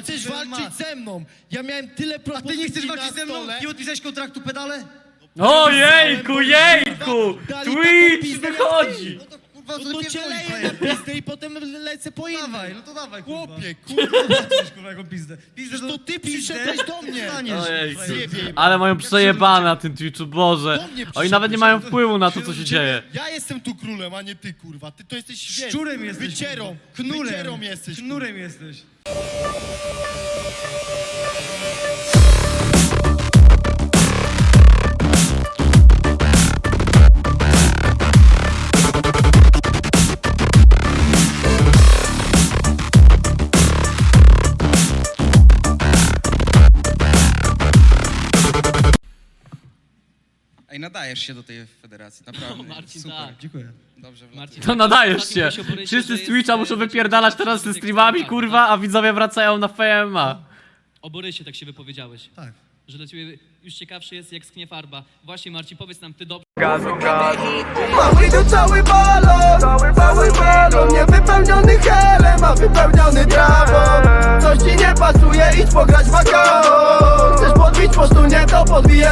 Chcesz walczyć ze mną. Ja miałem tyle A propozycji ty nie chcesz na walczyć ze mną? stole. Nie podpisałeś kontraktu pedale? O jejku, jejku! Dali taką Twitch pizdę, wychodzi! No to kurwa, No to cię leję na pizdę i potem lecę po innej. Dawaj, no to dawaj, kurwa. Chłopie, kurwa. Zobaczysz, kurwa, jaką pizdę. Pizdę To ty przyszedłeś do mnie. Zjebie. Ale mają przejebane na tym Twitchu, Boże. Do mnie Oni nawet nie mają wpływu na to, co się dzieje. Ja jestem tu królem, a nie ty, kurwa. Ty to jesteś. Szczurem jesteś. Wycierą. Knurem. Wycierą jesteś. kurwa. Knurem jesteś. Ej, nadajesz się do tej federacji, naprawdę. Marcin, Super. tak. Dziękuję. Dobrze, Marcin, Marcin. To nadajesz się. Wszyscy z Twitcha muszą wypierdalać tak, teraz ze tak, streamami, tak, kurwa, a widzowie wracają na FMA. O Borysie tak się wypowiedziałeś. Tak. Że dla ciebie już ciekawszy jest jak sknie farba. Właśnie Marcin, powiedz nam, ty dobrze Mały to cały balon, cały balon Niewypełniony helem, a wypełniony trawą Coś ci nie pasuje, idź pograć w akao Chcesz podbić postu, nie to podbijaj